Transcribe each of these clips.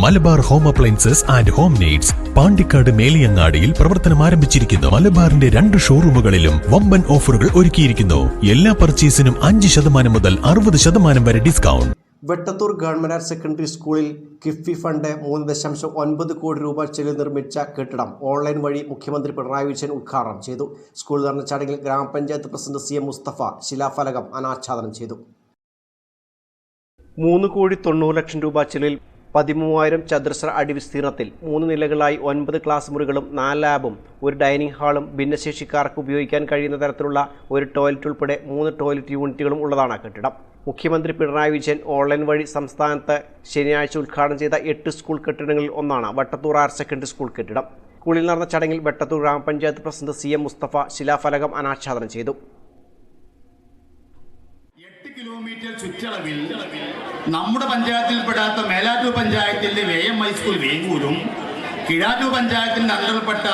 Malabar home appliances and home needs Pandikkad മേലിയങ്ങാടിയിൽ പ്രവർത്തനം ആരംഭിച്ചിരിക്കുന്നു. മലബാറിന്റെ രണ്ട് ഷോറൂമുകളിലും വമ്പൻ ഓഫറുകൾ ഒരുക്കിയിരിക്കുന്നു. എല്ലാ പർച്ചേസിനും അഞ്ച് ശതമാനം മുതൽ അറുപത് ശതമാനം വരെ discount. Vettathur government higher secondary സ്കൂളിൽ കിഫ്ബി ഫണ്ട് മൂന്ന് ദശാംശം ഒൻപത് കോടി രൂപ ചെലവ് നിർമ്മിച്ച കെട്ടിടം ഓൺലൈൻ വഴി മുഖ്യമന്ത്രി പിണറായി വിജയൻ ഉദ്ഘാടനം ചെയ്തു. സ്കൂൾ നടന്ന ചടങ്ങിൽ grama panchayat president C M Musthafa ശിലാഫലകം അനാച്ഛാദനം ചെയ്തു. മൂന്ന് കോടി തൊണ്ണൂറ് ലക്ഷം രൂപ ചെലവിൽ പതിമൂവായിരം ചതുരശ്ര അടി വിസ്തീർണത്തിൽ മൂന്ന് നിലകളായി ഒൻപത് ക്ലാസ് മുറികളും നാല് ലാബും ഒരു ഡൈനിങ് ഹാളും ഭിന്നശേഷിക്കാർക്ക് ഉപയോഗിക്കാൻ കഴിയുന്ന തരത്തിലുള്ള ഒരു ടോയ്ലറ്റ് ഉൾപ്പെടെ മൂന്ന് ടോയ്ലറ്റ് യൂണിറ്റുകളും ഉള്ളതാണ് കെട്ടിടം. മുഖ്യമന്ത്രി പിണറായി വിജയൻ ഓൺലൈൻ വഴി സംസ്ഥാനത്ത് ശനിയാഴ്ച ഉദ്ഘാടനം ചെയ്ത എട്ട് സ്കൂൾ കെട്ടിടങ്ങളിൽ ഒന്നാണ് വട്ടത്തൂർ ഹയർ സെക്കൻഡറി സ്കൂൾ കെട്ടിടം. സ്കൂളിൽ നടന്ന ചടങ്ങിൽ Vettathur grama panchayat president C M Musthafa ശിലാഫലകം അനാച്ഛാദനം ചെയ്തു. കിലോമീറ്റർ ചുറ്റളവിൽ നമ്മുടെ പഞ്ചായത്തിൽപ്പെടാത്ത മേലാറ്റൂർ പഞ്ചായത്തിന്റെ വേ എം ഹൈസ്കൂൾ വേങ്ങൂരും കിഴാറ്റൂർ പഞ്ചായത്തിന്റെ അന്തർപ്പെട്ട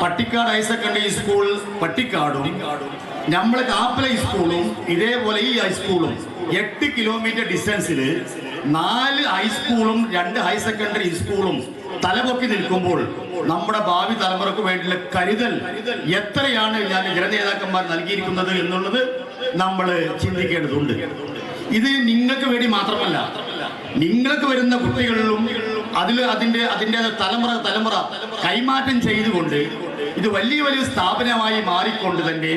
പട്ടിക്കാട് ഹയർ സെക്കൻഡറി സ്കൂൾ പട്ടിക്കാടും നമ്മളെ കാപ്പല സ്കൂളും ഇതേപോലെ ഈ ഹൈസ്കൂളും എട്ട് കിലോമീറ്റർ ഡിസ്റ്റൻസിൽ നാല് ഹൈസ്കൂളും രണ്ട് ഹയർ സെക്കൻഡറി സ്കൂളും തലപൊക്കി നിൽക്കുമ്പോൾ നമ്മുടെ ഭാവി തലമുറയ്ക്ക് വേണ്ടിയുള്ള കരുതൽ എത്രയാണ് ഞാൻ ജനനേതാക്കന്മാർ നൽകിയിരിക്കുന്നത് എന്നുള്ളത് നമ്മൾ ചിന്തിക്കേണ്ടതുണ്ട്. ഇത് നിങ്ങൾക്ക് വേണ്ടി മാത്രമല്ല. നിങ്ങൾക്ക് വരുന്ന കുട്ടികളിലും അതിൽ അതിന്റെ അതിന്റെ തലമുറ തലമുറ കൈമാറ്റം ചെയ്തുകൊണ്ട് ഇത് വലിയ വലിയ സ്ഥാപനമായി മാറിക്കൊണ്ട് തന്നെ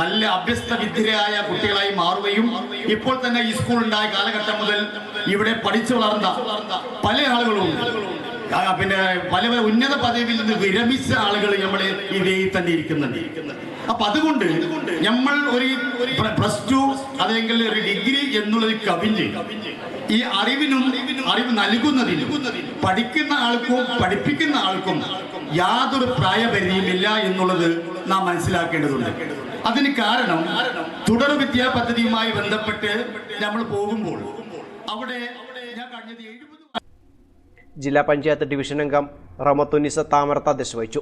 നല്ല അഭ്യസ്ത വിദ്യരായ കുട്ടികളായി മാറുകയും ഇപ്പോൾ തന്നെ ഈ സ്കൂൾ ഉണ്ടായ കാലഘട്ടം മുതൽ ഇവിടെ പഠിച്ചു വളർന്ന പല ആളുകളും പിന്നെ പല ഉന്നത പദവിയിൽ നിന്ന് വിരമിച്ച ആളുകൾ നമ്മൾ ഈ തന്നെ ഇരിക്കുന്നുണ്ട്. അപ്പൊ അതുകൊണ്ട് നമ്മൾ ഒരു പ്ലസ് ടു അല്ലെങ്കിൽ ഒരു ഡിഗ്രി എന്നുള്ളത് കവിഞ്ഞ് ഈ അറിവിനും അറിവ് നൽകുന്നതിനും പഠിക്കുന്ന ആൾക്കും പഠിപ്പിക്കുന്ന ആൾക്കും യാതൊരു പ്രായപരിധിയുമില്ല എന്നുള്ളത് നാം മനസ്സിലാക്കേണ്ടതുണ്ട്. അതിന് കാരണം തുടർ വിദ്യാ പദ്ധതിയുമായി ബന്ധപ്പെട്ട് നമ്മൾ പോകുമ്പോൾ അവിടെ ഞാൻ ജില്ലാ പഞ്ചായത്ത് ഡിവിഷൻ അംഗം റമത്തുനിസ താമരത്ത് അധ്യക്ഷ വഹിച്ചു.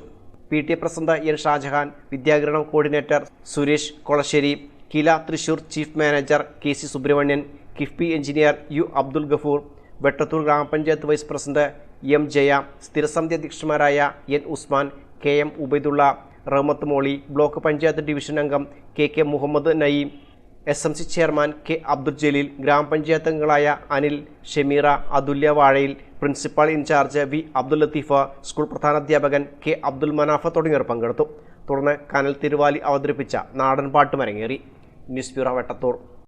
P T A president N Shajahan വിദ്യാഗ്രഹണം coordinator Suresh Kolassery KILA Thrissur chief manager K C Subramanian KIIFB engineer U Abdul Gafoor Vettathur ഗ്രാമപഞ്ചായത്ത് വൈസ് പ്രസിഡന്റ് എം ജയ സ്ഥിരസമിതി അധ്യക്ഷന്മാരായ N Usman K M Ubaidulla Rahmath Moli block panchayat division അംഗം K K Muhammad Nayeem S M C chairman K Abdul Jaleel ഗ്രാമപഞ്ചായത്ത് അംഗങ്ങളായ Anil Shameera Athulya Vazhayil principal in charge V Abdul Latheefa school പ്രധാനാധ്യാപകൻ K Abdul Manaf തുടങ്ങിയവർ പങ്കെടുത്തു. തുടർന്ന് കനൽ തിരുവാലി അവതരിപ്പിച്ച നാടൻ പാട്ടും അരങ്ങേറി ന്യൂസ് ബ്യൂറോ വെട്ടത്തൂർ.